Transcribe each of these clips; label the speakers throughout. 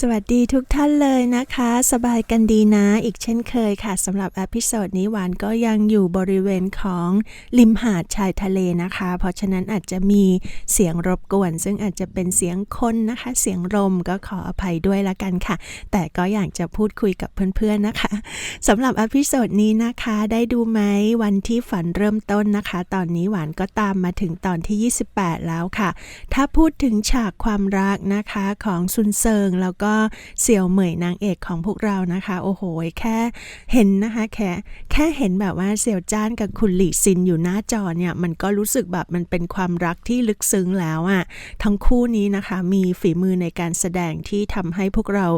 Speaker 1: สวัสดีทุกท่านเลยนะคะ สบายกันดีนะ อีกเช่นเคยค่ะสำหรับอพิโซดนี้หวานก็ยังอยู่บริเวณของริมหาดชายทะเลนะคะ เพราะฉะนั้นอาจจะมีเสียงรบกวน ซึ่งอาจจะเป็นเสียงคนนะคะ เสียงลมก็ขออภัยด้วยละกันค่ะ แต่ก็อยากจะพูดคุยกับเพื่อนๆนะคะสำหรับอพิโซดนี้นะคะ ได้ดูไหมวันที่ฝันเริ่มต้นนะคะ ตอนนี้หวานก็ตามมาถึงตอนที่ 28 แล้วค่ะ ถ้าพูดถึงฉากความรักนะคะของซุนเซิงแล้วก็เสี่ยวเหมยนางเอกของพวกเรานะคะ โอ้โห แค่เห็นนะคะ แค่แค่เห็นแบบว่าเสี่ยวจ้านกับคุณหลี่ซินอยู่หน้าจอเนี่ย มันก็รู้สึกแบบมันเป็นความรักที่ลึกซึ้งแล้วอะ่ะ ทั้งคู่นี้นะคะ มีฝีมือในการแสดงที่ทำให้พวกเรา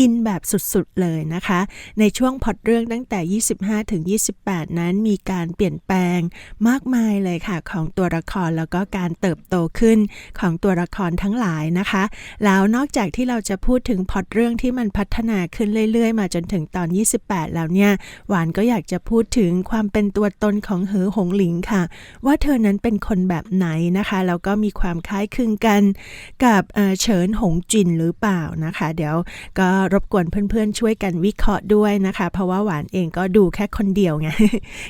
Speaker 1: อินแบบสุดๆเลยนะคะ ในช่วงพอดเรื่องตั้งแต่ 25 ถึง 28 นั้นมีการเปลี่ยนแปลงมากมายเลยค่ะ ของตัวละครแล้วก็การเติบโตขึ้นของตัวละครทั้งหลายนะคะ แล้วนอกจากที่เราจะพูดถึงพอตเรื่องที่มันพัฒนาขึ้นเรื่อย ๆ มาจนถึงตอน 28 แล้วเนี่ย หวานก็อยากจะพูดถึงความเป็นตัวตนของเหอหงหลิงค่ะ ว่าเธอนั้นเป็นคนแบบไหนนะคะ แล้วก็มีความคล้ายคลึงกันกับเเฉินหงจินหรือเปล่านะคะ เดี๋ยวก็รบกวนเพื่อนๆช่วยกันวิเคราะห์ด้วยนะคะ เพราะว่าหวานเองก็ดูแค่คนเดียวไง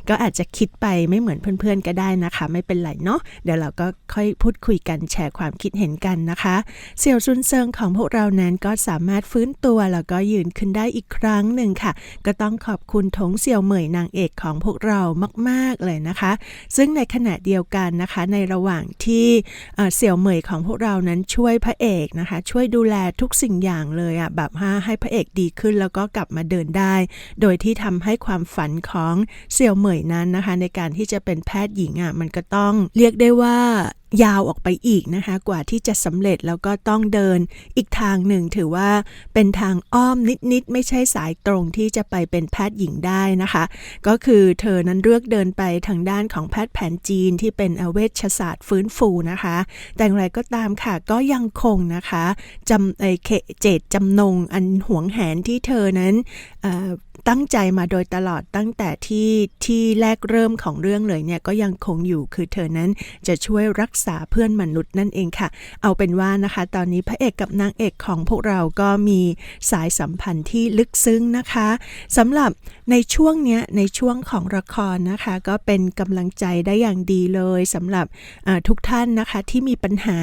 Speaker 1: ก็อาจจะคิดไปไม่เหมือนเพื่อนๆก็ได้นะคะ ไม่เป็นไรเนาะเดี๋ยวเราก็ค่อยพูดคุยกันแชร์ความคิดเห็นกันนะคะ เสี่ยวซุนเซิงของพวกเรานั้นก็สามารถฟื้นตัวแล้วก็ยืนขึ้นได้อีกครั้งหนึ่งค่ะ ก็ต้องขอบคุณถงเสี่ยวเหมยนางเอกของพวกเรามาก ๆ เลยนะคะ ซึ่งในขณะเดียวกันนะคะในระหว่างที่เสี่ยวเหมยของพวกเรานั้นช่วยพระเอกนะคะ ช่วยดูแลทุกสิ่งอย่างเลยอะแบบให้ให้พระเอกดีขึ้นแล้วก็กลับมาเดินได้ โดยที่ทำให้ความฝันของเสี่ยวเหมยนั้นนะคะ ในการที่จะเป็นแพทย์หญิงอะมันก็ต้องเรียกได้ว่ายาวออกไปอีกนะคะ กว่าที่จะสำเร็จแล้วก็ต้องเดินอีกทางหนึ่งถือว่าเป็นทางอ้อมนิดๆ ไม่ใช่สายตรงที่จะไปเป็นแพทย์หญิงได้นะคะ ก็คือเธอนั้นเลือกเดินไปทางด้านของแพทย์แผนจีนที่เป็นเวชศาสตร์ฟื้นฟูนะคะ แต่อย่างไรก็ตามค่ะก็ยังคงนะคะจำไอเคเจตจำนงอันหวงแหนที่เธอนั้น ตั้งใจมาโดยตลอดตั้งแต่ที่ที่แรกเริ่มของเรื่องเลยเนี่ยก็ยังคงอยู่คือเธอนั้นจะช่วยรักษาเพื่อนมนุษย์นั่นเองค่ะ เอาเป็นว่านะคะ ตอนนี้พระเอกกับนางเอกของพวกเราก็มีสายสัมพันธ์ที่ลึกซึ้งนะคะสำหรับในช่วงเนี้ยในช่วงของละครนะคะ ก็เป็นกำลังใจได้อย่างดีเลยสำหรับทุกท่านนะคะที่มีปัญหา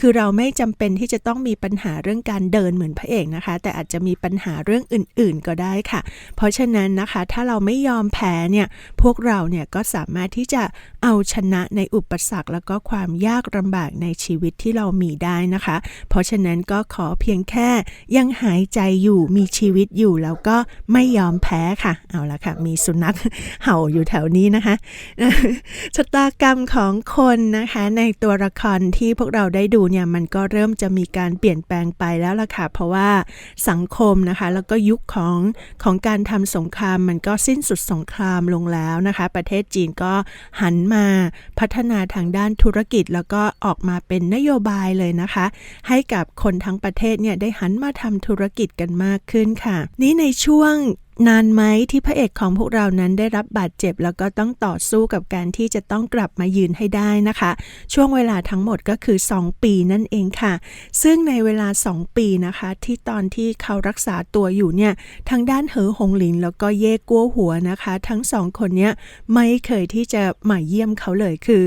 Speaker 1: คือเราไม่จำเป็นที่จะต้องมีปัญหาเรื่องการเดินเหมือนพระเอกนะคะ แต่อาจจะมีปัญหาเรื่องอื่น ๆ ก็ได้ค่ะเพราะฉะนั้นนะคะ ถ้าเราไม่ยอมแพ้เนี่ยพวกเราเนี่ยก็สามารถที่จะเอาชนะในอุปสรรค แล้วก็ความยากลำบากในชีวิตที่เรามีได้นะคะ เพราะฉะนั้นก็ขอเพียงแค่ยังหายใจอยู่มีชีวิตอยู่แล้วก็ไม่ยอมแพ้ค่ะ เอาละค่ะ มีสุนัขเห่าอยู่แถวนี้นะคะชะตากรรมของคนนะคะ ในตัวละครที่พวกเราได้ดูเนี่ยมันก็เริ่มจะมีการเปลี่ยนแปลงไปแล้วล่ะค่ะ เพราะว่าสังคมนะคะ แล้วก็ยุคของของการทำสงครามมันก็สิ้นสุดสงครามลงแล้วนะคะ ประเทศจีนก็หันมาพัฒนาทางด้านธุรกิจ แล้วก็ออกมาเป็นนโยบายเลยนะคะ ให้กับคนทั้งประเทศเนี่ยได้หันมาทำธุรกิจกันมากขึ้นค่ะ นี่ในช่วง นานไหมที่พระเอกของพวกเรานั้นได้รับบาดเจ็บ แล้วก็ต้องต่อสู้กับการที่จะต้องกลับมายืนให้ได้นะคะ ช่วงเวลาทั้งหมดก็คือ 2 ปีนั่นเองค่ะ ซึ่งในเวลา 2 ปีนะคะ ที่ตอนที่เขารักษาตัวอยู่เนี่ยทางด้านเหอหงหลิงแล้วก็เย่กัวหัวนะคะ ทั้งสองคนเนี้ยไม่เคยที่จะมาเยี่ยมเขาเลยคือ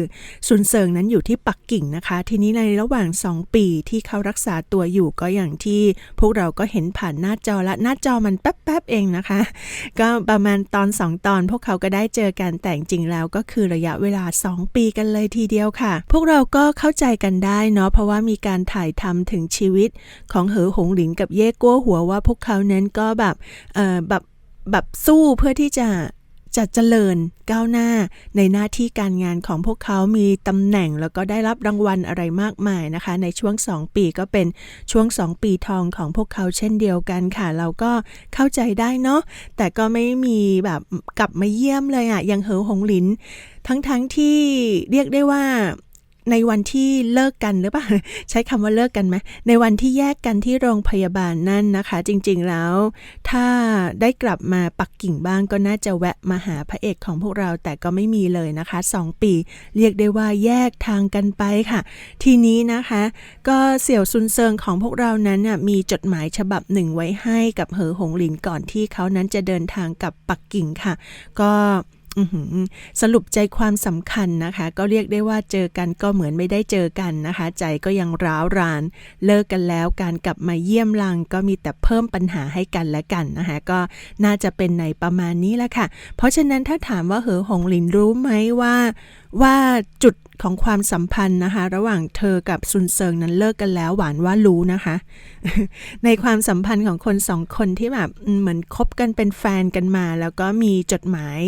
Speaker 1: ซุนเซิงนั้นอยู่ที่ปักกิ่งนะคะ ทีนี้ในระหว่าง 2 ปีที่เขารักษาตัวอยู่ก็อย่างที่พวกเราก็เห็นผ่านหน้าจอละหน้าจอมันแป๊บๆเองนะคะก็ประมาณตอน2ตอนพวกเขาก็ได้เจอกันแต่จริงแล้วก็คือระยะเวลา 2 ปีกันเลยทีเดียวค่ะ พวกเราก็เข้าใจกันได้เนาะเพราะว่ามีการถ่ายทำถึงชีวิตของเหอหงหลิงกับเย่กัวหัวว่าพวกเขาเน้นก็แบบเออแบบแบบสู้เพื่อที่จะ จะเจริญก้าวหน้าในหน้าที่การงานของพวกเขามีตำแหน่งแล้วก็ได้รับรางวัลอะไรมากมายนะคะ ในช่วง 2 ปีก็เป็นช่วง 2 ปีทองของพวกเขาเช่นเดียวกันค่ะ เราก็เข้าใจได้เนาะแต่ก็ไม่มีแบบกลับมาเยี่ยมเลยอะ่ะยังเหอหงหลิน ทั้งๆทที่เรียกได้ว่า ในวันที่เลิกกันหรือเปล่าใช้คำว่าเลิกกันไหมในวันที่แยกกันที่โรงพยาบาลนั่นนะคะ จริงๆแล้ว ถ้าได้กลับมาปักกิ่งบ้างก็น่าจะแวะมาหาพระเอกของพวกเราแต่ก็ไม่มีเลยนะคะสองปี เรียกได้ว่าแยกทางกันไปค่ะ ทีนี้นะคะ ก็เสี่ยวซุนเซิงของพวกเรานั้นน่ะมีจดหมายฉบับหนึ่งไว้ให้กับเหอหงหลินก่อนที่เขานั้นจะเดินทางกลับปักกิ่งค่ะ ก็ สรุปใจความสำคัญนะคะ ก็เรียกได้ว่าเจอกันก็เหมือนไม่ได้เจอกันนะคะ ใจก็ยังร้าวราน เลิกกันแล้วการกลับมาเยี่ยมลังก็มีแต่เพิ่มปัญหาให้กันและกันนะคะก็น่าจะเป็นในประมาณนี้แหละค่ะ เพราะฉะนั้นถ้าถามว่าเหอหงหลินรู้ไหมว่าว่าจุด ของความสัมพันธ์นะคะ ระหว่างเธอกับซุนเซิงนั้นเลิกกันแล้วหวานว่ารู้นะคะ ในความสัมพันธ์ของคนสองคนที่แบบเหมือนคบกันเป็นแฟนกันมา แล้วก็มีจดหมาย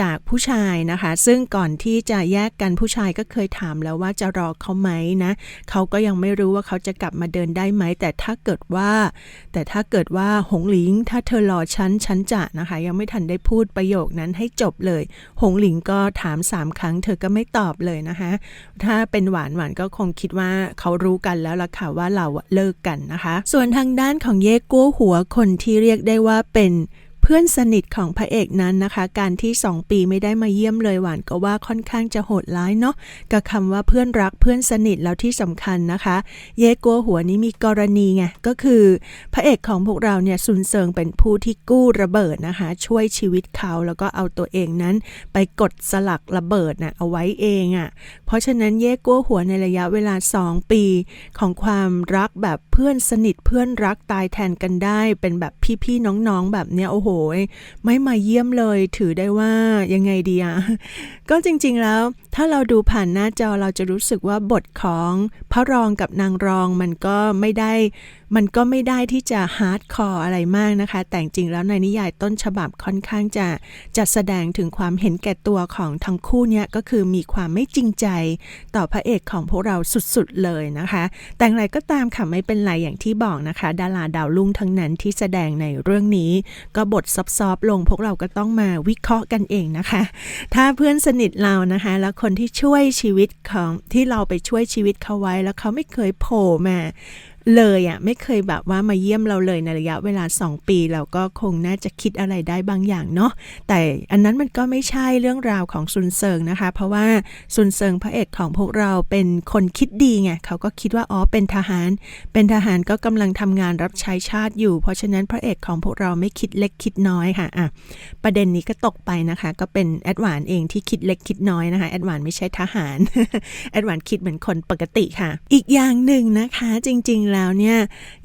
Speaker 1: จากผู้ชายนะคะ ซึ่งก่อนที่จะแยกกันผู้ชายก็เคยถามแล้วว่าจะรอเขาไหมนะเขาก็ยังไม่รู้ว่าเขาจะกลับมาเดินได้ไหม แต่ถ้าเกิดว่า แต่ถ้าเกิดว่าหงหลิง ถ้าเธอรอฉันฉันจะนะคะ ยังไม่ทันได้พูดประโยคนั้นให้จบเลย หงหลิงก็ถามสามครั้ง เธอก็ไม่ตอบเลยนะคะ ถ้าเป็นหวานหวานก็คงคิดว่าเขารู้กันแล้วล่ะค่ะว่าเราเลิกกันนะคะ ส่วนทางด้านของเย่กัวหัวคนที่เรียกได้ว่าเป็น เพื่อนสนิทของพระเอกนั้นนะคะ การที่ 2 ปีไม่ได้มาเยี่ยมเลยหวานก็ว่าค่อนข้างจะโหดร้ายเนาะกับคำว่าเพื่อนรักเพื่อนสนิทแล้วที่สำคัญนะคะ เย่กัวหัวนี้มีกรณีไงก็คือ พระเอกของพวกเราเนี่ยซุนเซิงเป็นผู้ที่กู้ระเบิดนะคะ ช่วยชีวิตเขาแล้วก็เอาตัวเองนั้น ไปกดสลักระเบิดนะ่ะเอาไว้เองอะ่ะเพราะฉะนั้นเย่กัวหัวในระยะเวลา 2 ปี ของความรักแบบเพื่อนสนิทเพื่อนรักตายแทนกันได้ เป็นแบบพี่ๆน้องๆแบบเนี้ยโอ้โหไม่มาเยี่ยมเลย ถือได้ว่ายังไงดีอะก็จริงๆแล้ว ถ้าเราดูผ่านหน้าจอเราจะรู้สึกว่าบทของพระรองกับนางรองมันก็ไม่ได้ มันก็ไม่ได้ที่จะฮาร์ดคอร์อะไรมากนะคะ แต่จริงๆแล้วในนิยายต้นฉบับค่อนข้างจะจะแสดงถึงความเห็นแก่ตัวของทั้งคู่เนี่ยก็คือมีความไม่จริงใจต่อพระเอกของพวกเราสุดๆเลยนะคะ แต่อย่างไรก็ตามค่ะไม่เป็นไรอย่างที่บอกนะคะ ดาราดาวรุ่งทั้งนั้นที่แสดงในเรื่องนี้ ก็บทซอฟๆลง พวกเราก็ต้องมาวิเคราะห์กันเองนะคะ ถ้าเพื่อนสนิทเรานะคะ แล้วคนที่ช่วยชีวิตของที่เราไปช่วยชีวิตเขาไว้แล้วเขาไม่เคยโผล่มา เลยอะ่ะไม่เคยแบบว่ามาเยี่ยมเราเลยในระยะเวลา 2 ปี เราก็คงน่าจะคิดอะไรได้บางอย่างเนาะแต่อันนั้นมันก็ไม่ใช่เรื่องราวของซุนเซิงนะคะ เพราะว่าซุนเซิงพระเอกของพวกเราเป็นคนคิดดีไงเขาก็คิดว่าอ๋อเป็นทหาร เป็นทหารก็กำลังทำงานรับใช้ชาติอยู่ เพราะฉะนั้นพระเอกของพวกเราไม่คิดเล็กคิดน้อยค่ะอะประเด็นนี้ก็ตกไปนะคะ ก็เป็นแอดวานเองที่คิดเล็กคิดน้อยนะคะแอดวานไม่ใช่ทหารแอดวานคิดเหมือนคนปกติค่ะ อีกอย่างหนึ่งนะคะจริงๆแล้วเนี่ย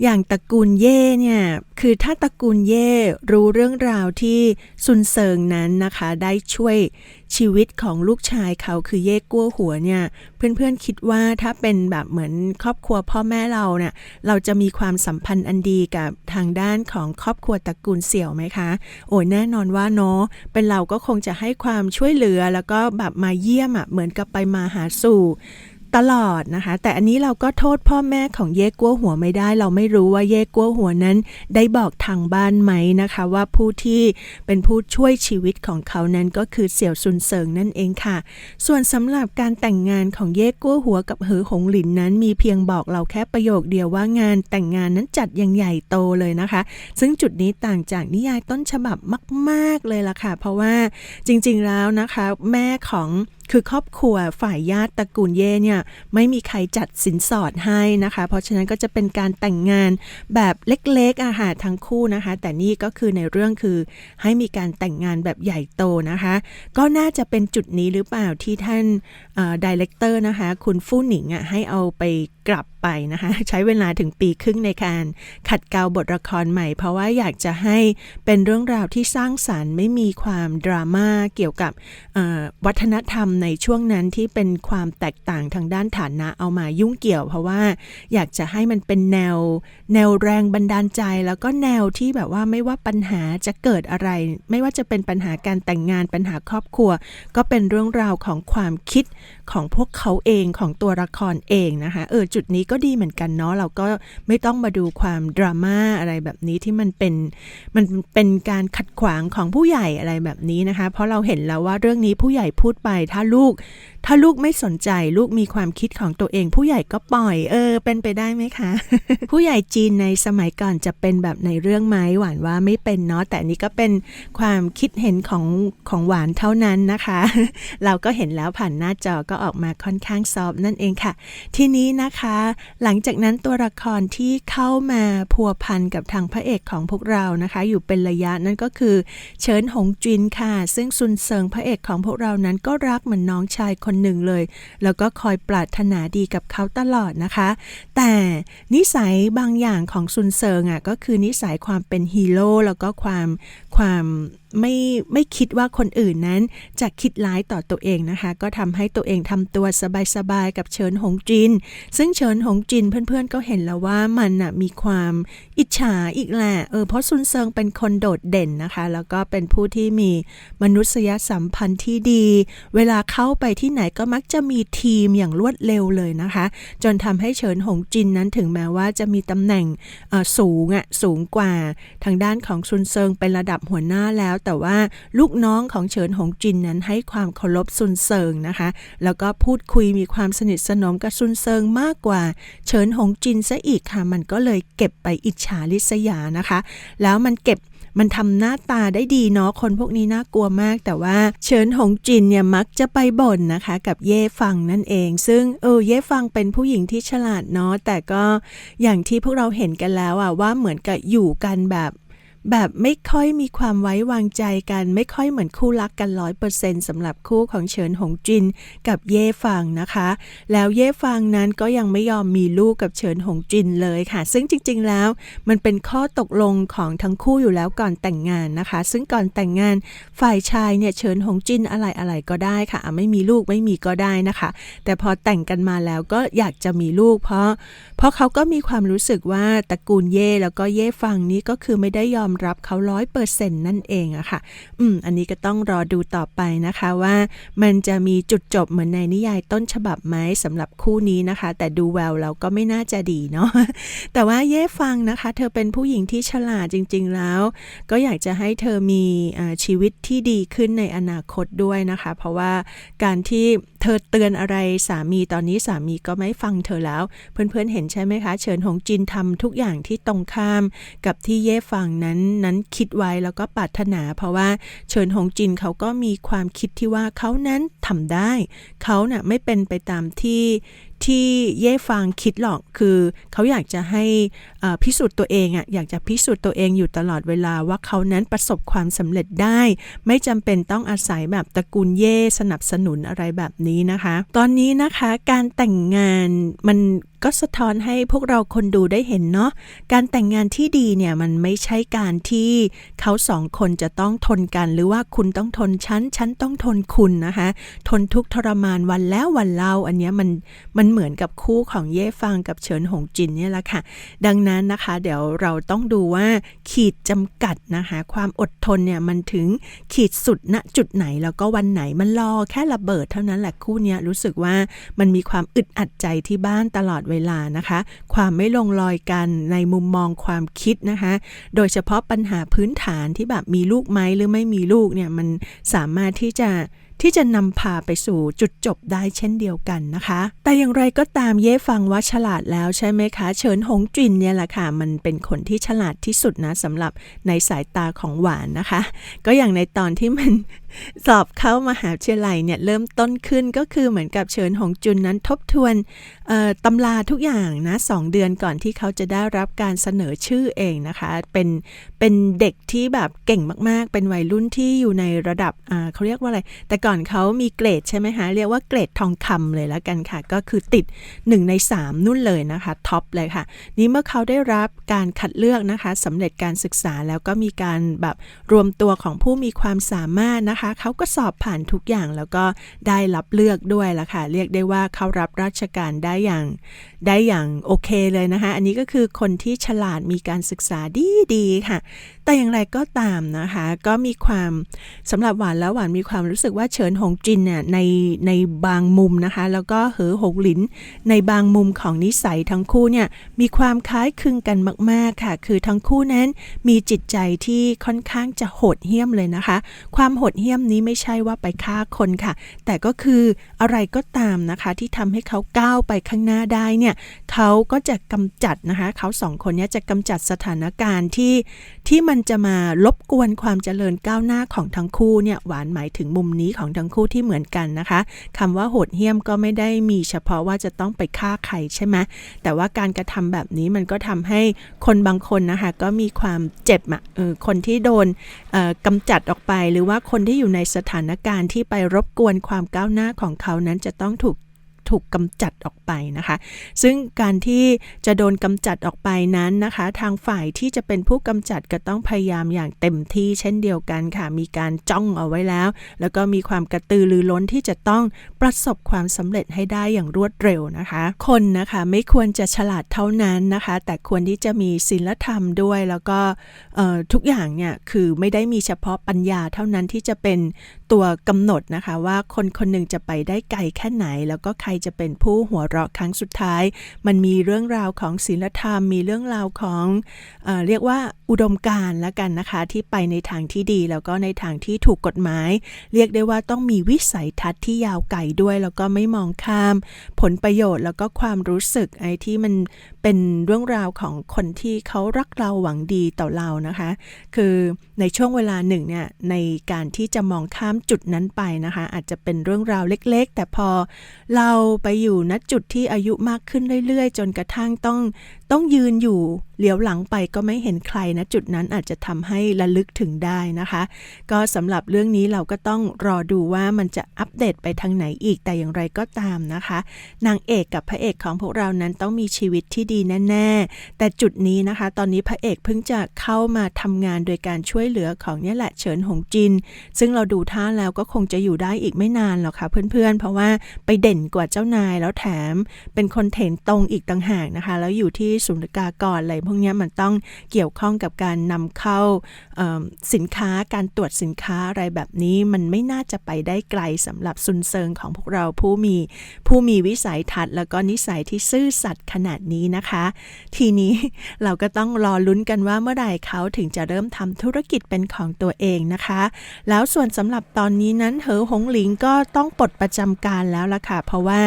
Speaker 1: อย่างตระกูลเย่เนี่ยคือถ้าตระกูลเย่รู้เรื่องราวที่ซุนเซิงนั้นนะคะได้ช่วยชีวิตของลูกชายเขาคือเย่กั้วหัวเนี่ยเพื่อนๆคิดว่าถ้าเป็นแบบเหมือนครอบครัวพ่อแม่เราเนี่ยเราจะมีความสัมพันธ์อันดีกับทางด้านของครอบครัวตระกูลเสี่ยวไหมคะ โอ้ยแน่นอนว่าเนาะเป็นเราก็คงจะให้ความช่วยเหลือแล้วก็แบบมาเยี่ยมอะเหมือนกับไปมาหาสู่ ตลอดนะคะ แต่อันนี้เราก็โทษพ่อแม่ของเย่กัวหัวไม่ได้ เราไม่รู้ว่าเย่กัวหัวนั้น ได้บอกทางบ้านไหมนะคะ ว่าผู้ที่เป็นผู้ช่วยชีวิตของเขานั้นก็คือเสี่ยวซุนเซิงนั่นเองค่ะ ส่วนสำหรับการแต่งงานของเย่กัวหัวกับเหอหงหลินนั้น มีเพียงบอกเราแค่ประโยคเดียวว่างานแต่งงานนั้นจัดอย่างใหญ่โตเลยนะคะ ซึ่งจุดนี้ต่างจากนิยายต้นฉบับมาก ๆเลยล่ะค่ะ เพราะว่าจริงๆแล้วนะคะ แม่ของ คือครอบครัวฝ่ายญาติตระกูลเย่เนี่ยไม่มีใครจัดสินสอดให้นะคะ เพราะฉะนั้นก็จะเป็นการแต่งงานแบบเล็กๆอาหารทั้งคู่นะคะ แต่นี่ก็คือในเรื่องคือให้มีการแต่งงานแบบใหญ่โตนะคะ ก็น่าจะเป็นจุดนี้หรือเปล่าที่ท่านดีเลกเตอร์นะคะ คุณฟู่หนิงอะให้เอาไปกลับ ไปนะคะ ใช้เวลาถึงปีครึ่งในการขัดเกลาบทละครใหม่ เพราะว่าอยากจะให้เป็นเรื่องราวที่สร้างสารรค์ไม่มีความดราม่าเกี่ยวกับวัฒนธรรมในช่วงนั้นที่เป็นความแตกต่างทางด้านฐานะเอามายุ่งเกี่ยว เพราะว่าอยากจะให้มันเป็นแนว แนวแรงบันดาลใจ แล้วก็แนวที่แบบว่าไม่ว่าปัญหาจะเกิดอะไร ไม่ว่าจะเป็นปัญหาการแต่งงานปัญหาครอบครัว ก็เป็นเรื่องราวของความคิดของพวกเขาเองของตัวละครเองนะคะเออจุดนี้ก็ดีเหมือนกันเนาะเราก็ไม่ต้องมาดูความดราม่าอะไรแบบนี้ที่มันเป็นมันเป็นการขัดขวางของผู้ใหญ่อะไรแบบนี้นะคะ เพราะเราเห็นแล้วว่าเรื่องนี้ผู้ใหญ่พูดไปถ้าลูกถ้าลูกไม่สนใจลูกมีความคิดของตัวเอง ผู้ใหญ่ก็ปล่อย เออ เป็นไปได้ไหมคะ ผู้ใหญ่จีนในสมัยก่อนจะเป็นแบบในเรื่องไหมหวานว่าไม่เป็นเนาะแต่นี้ก็เป็นความคิดเห็นของของหวานเท่านั้นนะคะ เราก็เห็นแล้วผ่านหน้าจอก็ออกมาค่อนข้างซอฟนั่นเองค่ะ ทีนี้นะคะ หลังจากนั้นตัวละครที่เข้ามาพัวพันกับทางพระเอกของพวกเรานะคะ อยู่เป็นระยะนั่นก็คือ เฉินหงจินค่ะ ซึ่งซุนเซิงพระเอกของพวกเรานั้นก็รักเหมือนน้องชายคนหนึ่งเลย แล้วก็คอยปรารถนาดีกับเขาตลอดนะคะ แต่นิสัยบางอย่างของซุนเซิงอะก็คือนิสัยความเป็นฮีโร่แล้วก็ความ ความไม่ไม่คิดว่าคนอื่นนั้นจะคิดร้ายต่อตัวเองนะคะ ก็ทำให้ตัวเองทำตัวสบายๆกับเฉินหงจิน ซึ่งเฉินหงจินเพื่อนๆก็เห็นแล้วว่ามันนะมีความอิจฉาอีกแหละเออเพราะซุนเซิงเป็นคนโดดเด่นนะคะ แล้วก็เป็นผู้ที่มีมนุษยสัมพันธ์ที่ดี เวลาเข้าไปที่ไหนก็มักจะมีทีมอย่างรวดเร็วเลยนะคะ จนทำให้เฉินหงจินนั้นถึงแม้ว่าจะมีตำแหน่งออสูงอะสูงกว่าทางด้านของซุนเซิงเป็นระดับหัวหน้าแล้ว แต่ว่าลูกน้องของเฉินหงจินนั้นให้ความเคารพซุนเซิงนะคะ แล้วก็พูดคุยมีความสนิทสนมกับซุนเซิงมากกว่า เฉินหงจินซะอีกค่ะ มันก็เลยเก็บไปอิจฉาริษยานะคะ แล้วมันเก็บมันทำหน้าตาได้ดีเนาะคนพวกนี้น่ากลัวมาก แต่ว่าเฉินหงจินเนี่ยมักจะไปบ่นนะคะ กับเย่ฟังนั่นเอง ซึ่งเออเย่ฟังเป็นผู้หญิงที่ฉลาดเนาะแต่ก็อย่างที่พวกเราเห็นกันแล้วอะว่าเหมือนกับอยู่กันแบบ แบบไม่ค่อยมีความไว้วางใจกัน ไม่ค่อยเหมือนคู่รักกันร้อยเปอร์เซ็นต์สำหรับคู่ของเฉินหงจินกับเย่ฟังนะคะ แล้วเย่ฟังนั้นก็ยังไม่ยอมมีลูกกับเฉินหงจินเลยค่ะ ซึ่งจริง ๆ แล้ว มันเป็นข้อตกลงของทั้งคู่อยู่แล้วก่อนแต่งงานนะคะ ซึ่งก่อนแต่งงานฝ่ายชายเนี่ยเฉินหงจินอะไรอะไรก็ได้ค่ะอะไม่มีลูกไม่มีก็ได้นะคะ แต่พอแต่งกันมาแล้วก็อยากจะมีลูก เพราะ เพราะเขาก็มีความรู้สึกว่าตระกูลเย่แล้วก็เย่ฟังนี้ก็คือไม่ได้ยอมรับเขาร้อยเปอร์เซ็นต์นั่นเองอะค่ะ อืม อันนี้ก็ต้องรอดูต่อไปนะคะว่ามันจะมีจุดจบเหมือนในนิยายต้นฉบับไหมสำหรับคู่นี้นะคะ แต่ดูแววเราก็ไม่น่าจะดีเนาะ แต่ว่าเย่ฟังนะคะ เธอเป็นผู้หญิงที่ฉลาดจริง ๆ แล้ว ก็อยากจะให้เธอมีอชีวิตที่ดีขึ้นในอนาคตด้วยนะคะ เพราะว่าการที่เธอเตือนอะไรสามีตอนนี้สามีก็ไม่ฟังเธอแล้ว เพื่อนๆเห็นใช่ไหมคะ เฉินหงจินทำทุกอย่างที่ตรงข้ามกับที่เย่ฟังนั้นนั้นคิดไว้แล้วก็ปรารถนา เพราะว่าเฉินหงจินเขาก็มีความคิดที่ว่าเขานั้นทำได้ เขาน่ะไม่เป็นไปตามที่ ที่เย่ฟางคิดหรอกคือเขาอยากจะให้พิสูจน์ตัวเองอะอยากจะพิสูจน์ตัวเองอยู่ตลอดเวลาว่าเขานั้นประสบความสำเร็จได้ ไม่จำเป็นต้องอาศัยแบบตระกูลเย่สนับสนุนอะไรแบบนี้นะคะ ตอนนี้นะคะการแต่งงานมันก็สะท้อนให้พวกเราคนดูได้เห็นเนาะการแต่งงานที่ดีเนี่ยมันไม่ใช่การที่เขาสองคนจะต้องทนกัน หรือว่าคุณต้องทนฉันฉันต้องทนคุณนะคะ ทนทุกข์ทรมานวันแล้ววันเล่าอันเนี้ยมันมันเหมือนกับคู่ของเย่ฟางกับเฉินหงจินเนี่ยแหละค่ะ ดังนั้นนะคะ เดี๋ยวเราต้องดูว่าขีดจำกัดนะคะ ความอดทนเนี่ยมันถึงขีดสุดณจุดไหนแล้วก็วันไหนมันรอแค่ระเบิดเท่านั้นแหละคู่เนี้ยรู้สึกว่ามันมีความอึดอัดใจที่บ้านตลอดเวลานะคะ ความไม่ลงรอยกันในมุมมองความคิดนะคะ โดยเฉพาะปัญหาพื้นฐานที่แบบมีลูกไหมหรือไม่มีลูกเนี่ยมันสามารถที่จะ ที่จะนำพาไปสู่จุดจบได้เช่นเดียวกันนะคะ แต่อย่างไรก็ตามเย่ฟังว่าฉลาดแล้วใช่ไหมคะ เฉินหงจินเนี่ยแหละค่ะ มันเป็นคนที่ฉลาดที่สุดนะสำหรับในสายตาของหวานนะคะ ก็อย่างในตอนที่มันสอบเข้ามหาวิทยาลัยเนี่ยเริ่มต้นขึ้นก็คือเหมือนกับเฉินหงจุนนั้นทบทวนตำราทุกอย่างนะสองเดือนก่อนที่เขาจะได้รับการเสนอชื่อเองนะคะ เป็นเป็นเด็กที่แบบเก่งมากๆ เป็นวัยรุ่นที่อยู่ในระดับเขาเรียกว่าอะไร แต่ก่อนเขามีเกรดใช่ไหมคะเรียกว่าเกรดทองคำเลยแล้วกันค่ะ ก็คือติด 1 ใน 3 นุ่นเลยนะคะท็อปเลยค่ะ นี่เมื่อเขาได้รับการคัดเลือกนะคะสำเร็จการศึกษาแล้วก็มีการแบบรวมตัวของผู้มีความสามารถนะคะเขาก็สอบผ่านทุกอย่างแล้วก็ได้รับเลือกด้วยละค่ะ เรียกได้ว่าเขารับราชการได้อย่างได้อย่างโอเคเลยนะคะ อันนี้ก็คือคนที่ฉลาดมีการศึกษาดีดีๆค่ะ แต่อย่างไรก็ตามนะคะ ก็มีความสำหรับหวานแล้วหวานมีความรู้สึกว่าเฉินหงจินเนี่ยในในบางมุมนะคะ แล้วก็เหอหงหลินในบางมุมของนิสัยทั้งคู่เนี่ยมีความคล้ายคลึงกันมาก ๆค่ะ คือทั้งคู่นั้นมีจิตใจที่ค่อนข้างจะโหดเหี้ยมเลยนะคะ ความโหดเหี้ยฮียมนี้ไม่ใช่ว่าไปฆ่าคนค่ะ แต่ก็คืออะไรก็ตามนะคะที่ทำให้เขาก้าวไปข้างหน้าได้เนี่ยเขาก็จะกำจัดนะคะเขาสองคนนี้จะกำจัดสถานการณ์ที่ที่มันจะมารบกวนความเจริญก้าวหน้าของทั้งคู่เนี่ยหวานหมายถึงมุมนี้ของทั้งคู่ที่เหมือนกันนะคะคำว่าโหดเหี้ยมก็ไม่ได้มีเฉพาะว่าจะต้องไปฆ่าใครใช่ไหมแต่ว่าการกระทำแบบนี้มันก็ทำให้คนบางคนนะคะก็มีความเจ็บอะเออคนที่โดนกำจัดออกไปหรือว่าคนที่อยู่ในสถานการณ์ที่ไปรบกวนความก้าวหน้าของเขานั้นจะต้องถูก ถูกกำจัดออกไปนะคะ ซึ่งการที่จะโดนกำจัดออกไปนั้นนะคะ ทางฝ่ายที่จะเป็นผู้กำจัดก็ต้องพยายามอย่างเต็มที่เช่นเดียวกันค่ะ มีการจ้องเอาไว้แล้ว แล้วก็มีความกระตือรือร้นที่จะต้องประสบความสำเร็จให้ได้อย่างรวดเร็วนะคะ คนนะคะไม่ควรจะฉลาดเท่านั้นนะคะ แต่ควรที่จะมีศีลธรรมด้วยแล้วก็ทุกอย่างเนี่ยคือไม่ได้มีเฉพาะปัญญาเท่านั้นที่จะเป็นตัวกำหนดนะคะ ว่าคนคนหนึ่งจะไปได้ไกลแค่ไหน แล้วก็ใครจะเป็นผู้หัวเราะครั้งสุดท้าย มันมีเรื่องราวของศีลธรรม มีเรื่องราวของเออเรียกว่า อุดมการณ์ละกันนะคะ ที่ไปในทางที่ดีแล้วก็ในทางที่ถูกกฎหมาย เรียกได้ว่าต้องมีวิสัยทัศน์ที่ยาวไกลด้วย แล้วก็ไม่มองข้าม ผลประโยชน์แล้วก็ความรู้สึกไอ้ที่มันเป็นเรื่องราวของคนที่เขารักเราหวังดีต่อเรานะคะ คือในช่วงเวลาหนึ่งเนี่ยในการที่จะมองข้ามจุดนั้นไปนะคะ อาจจะเป็นเรื่องราวเล็กๆ แต่พอเราไปอยู่ณจุดที่อายุมากขึ้นเรื่อยๆ จนกระทั่งต้องต้องยืนอยู่เหลียวหลังไปก็ไม่เห็นใครนะจุดนั้นอาจจะทำให้ระลึกถึงได้นะคะ ก็สำหรับเรื่องนี้เราก็ต้องรอดูว่ามันจะอัปเดตไปทางไหนอีกแต่อย่างไรก็ตามนะคะ นางเอกกับพระเอกของพวกเรานั้นต้องมีชีวิตที่ดีแน่ๆ แต่จุดนี้นะคะ ตอนนี้พระเอกเพิ่งจะเข้ามาทำงานโดยการช่วยเหลือของเนี่ยแหละเฉินหงจิน ซึ่งเราดูท่าแล้วก็คงจะอยู่ได้อีกไม่นานหรอกค่ะเพื่อนๆ เพราะว่าไปเด่นกว่าเจ้านายแล้วแถมเป็นคนเถนตรงอีกต่างหากนะคะ แล้วอยู่ที่ศูนย์กากรอะไรพวกนี้มันต้องเกี่ยวข้องกับการนำเข้าสินค้าการตรวจสินค้าอะไรแบบนี้มันไม่น่าจะไปได้ไกลสำหรับซุนเซิงของพวกเราผู้มีผู้มีวิสัยทัศน์แล้วก็นิสัยที่ซื่อสัตย์ขนาดนี้นะคะ ทีนี้เราก็ต้องรอลุ้นกันว่าเมื่อไหร่เขาถึงจะเริ่มทำธุรกิจเป็นของตัวเองนะคะ แล้วส่วนสำหรับตอนนี้นั้นเหอหงหลิงก็ต้องปลดประจำการแล้วล่ะค่ะ เพราะว่า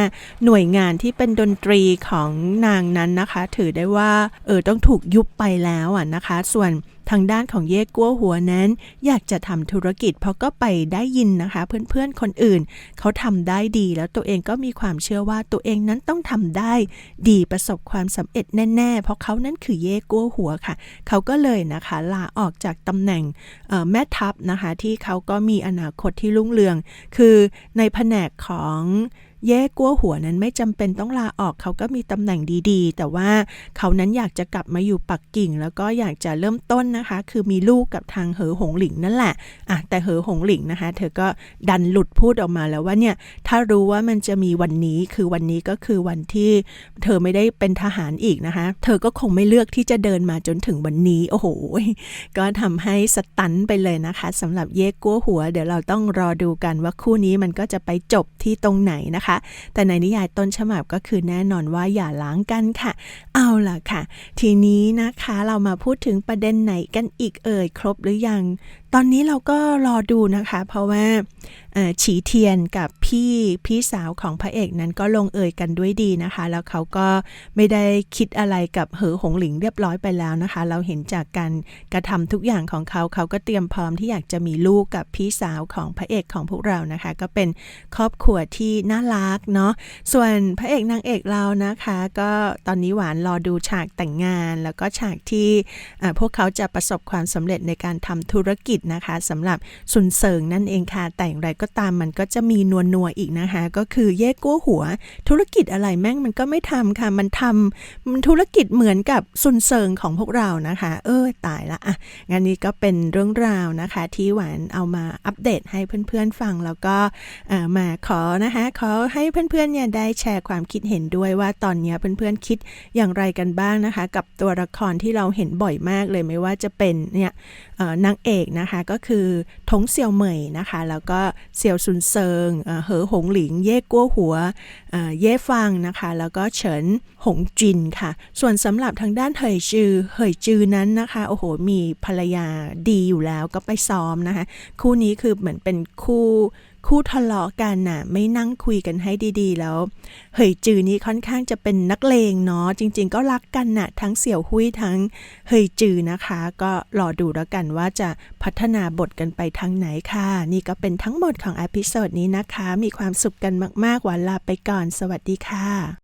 Speaker 1: หน่วยงานที่เป็นดนตรีของนางนั้นนะคะ ถือได้ว่าเออต้องถูกยุบไปแล้วอะนะคะส่วนทางด้านของเย่กัวหัวนั้น อยากจะทำธุรกิจ เพราะก็ไปได้ยินนะคะ เพื่อนๆคนอื่น เขาทำได้ดี แล้วตัวเองก็มีความเชื่อว่าตัวเองนั้นต้องทำได้ ดีประสบความสำเร็จแน่ๆ เพราะเขานั้นคือเย่กัวหัวค่ะ เขาก็เลยนะคะลาออกจากตำแหน่งแม่ทัพนะคะที่เขาก็มีอนาคตที่รุ่งเรือง คือในแผนกของ เย่กัวหัวนั้นไม่จำเป็นต้องลาออกเขาก็มีตำแหน่งดีๆ แต่ว่าเขานั้นอยากจะกลับมาอยู่ปักกิ่ง แล้วก็อยากจะเริ่มต้นนะคะ คือมีลูกกับทางเหอหงหลิงนั่นแหละอะแต่เหอหงหลิงนะคะ เธอก็ดันหลุดพูดออกมาแล้วว่าเนี่ยถ้ารู้ว่ามันจะมีวันนี้คือวันนี้ก็คือวันที่เธอไม่ได้เป็นทหารอีกนะคะ เธอก็คงไม่เลือกที่จะเดินมาจนถึงวันนี้โอ้โหก็ทำให้สตันไปเลยนะคะสำหรับเย่กัวหัว เดี๋ยวเราต้องรอดูกันว่าคู่นี้มันก็จะไปจบที่ตรงไหนนะคะแต่ในนิยายต้นฉบับก็คือแน่นอนว่าอย่าล้างกันค่ะ เอาล่ะค่ะ ทีนี้นะคะเรามาพูดถึงประเด็นไหนกันอีกเอ่ยครบหรือยัง ตอนนี้เราก็รอดูนะคะ เพราะว่าฉีเทียนกับพี่พี่สาวของพระเอกนั้นก็ลงเอยกันด้วยดีนะคะ แล้วเขาก็ไม่ได้คิดอะไรกับเหอหงหลิงเรียบร้อยไปแล้วนะคะ เราเห็นจากการกระทำทุกอย่างของเขาเขาก็เตรียมพร้อมที่อยากจะมีลูกกับพี่สาวของพระเอกของพวกเรานะคะ ก็เป็นครอบครัวที่น่ารักเนาะส่วนพระเอกนางเอกเรานะคะ ก็ตอนนี้หวานรอดูฉากแต่งงาน แล้วก็ฉากที่พวกเขาจะประสบความสำเร็จในการทำธุรกิจนะคะสำหรับซุนเซิงนั่นเองค่ะ แต่อย่างไรก็ตามมันก็จะมีนัวนัวอีกนะคะ ก็คือแยกกู้หัว ธุรกิจอะไรแม่งมันก็ไม่ทำค่ะ มันทำมันธุรกิจเหมือนกับซุนเซิงของพวกเรานะคะ เออตายละอะงานนี้ก็เป็นเรื่องราวนะคะ ที่หวานเอามาอัปเดตให้เพื่อนๆฟังแล้วก็มาขอนะคะขอให้เพื่อนๆเนี่ยได้แชร์ความคิดเห็นด้วยว่าตอนนี้เพื่อนๆคิดอย่างไรกันบ้างนะคะ กับตัวละครที่เราเห็นบ่อยมากเลยไม่ว่าจะเป็นเนี่ยนางเอกนะคะก็คือทงเซียวเหมยนะคะ แล้วก็เซียวซุนเซิงเอ่อหอหงหลิง เย่กัวหัวเอ่อเย่ฟังนะคะ แล้วก็เฉินหงจินค่ะ ส่วนสำหรับทางด้านเหยจือเหยจือนั้นนะคะโอ้โหมีภรรยาดีอยู่แล้วก็ไปซ้อมนะคะ คู่นี้คือเหมือนเป็นคู่ คู่ทะเลาะกันน่ะ ไม่นั่งคุยกันให้ดีๆ แล้ว เหยจือนี้ค่อนข้างจะเป็นนักเลงเนาะจริง ๆ ก็รักกันน่ะ ทั้งเสี่ยวหุยทั้งเหยจือนะคะ ก็รอดูแล้วกันว่าจะพัฒนาบทกันไปทางไหนค่ะ นี่ก็เป็นทั้งหมดของอพิโซดนี้นะคะ มีความสุขกันมากๆหวานลาไปก่อน สวัสดีค่ะ